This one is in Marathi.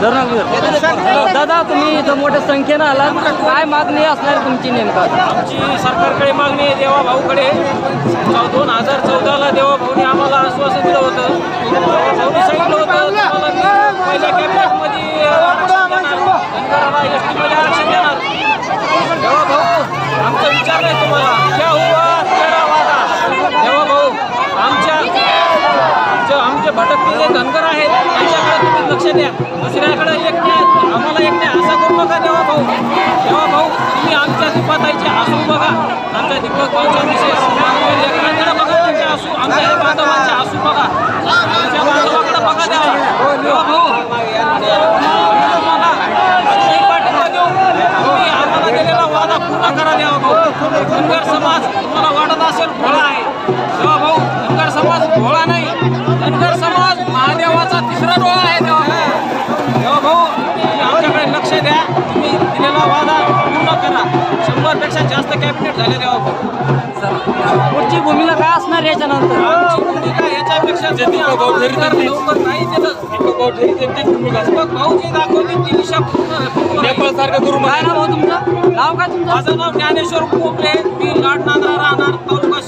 धरून दादा तुम्ही इथं मोठ्या संख्येनं आलात. काय मागणी असणार तुमची नेमका? आमची सरकारकडे मागणी आहे देवा भाऊकडे. दोन हजार चौदाला जे भटकलेले धनगर आहेत. त्यांच्याकडे तुम्ही लक्ष द्या. दुसऱ्याकडे एक नाही आम्हाला एक नाही असं करू नका देवा भाऊ. देवा भाऊ तुम्ही आमच्या दीपाताईचे आसू बघा. आमच्या दीपक भाऊच्या विशेष आमच्या लेकरांकडे बघा. त्यांचे आसू आमच्या या बांधवांचे आसू बघा. आमच्या बांधवांकडे बघा देवा. देवा भाऊ आम्हाला दिलेला वादा पूर्ण करा द्यावा भाऊ. धनगर समाज तुम्हाला वाटत असेल भोळा आहे. लक्ष द्या. तुम्ही दिलेला वादा पूर्ण करा. शंभरपेक्षा जास्त कॅबिनेट झाले देवा भाऊ पुढची भूमिका काय असणार याच्यानंतर? आमची भूमिका याच्यापेक्षा आम्हाला लवकर लवकर नाही दिलं दीपक भाऊ जी दाखवली ती दिशा पूर्ण पूर्ण आहे. काय नाव हो तुमचं? नाव काय तुमचं? माझं नाव ज्ञानेश्वर कोपले. मी लाड नांदरा राहणार. तालुका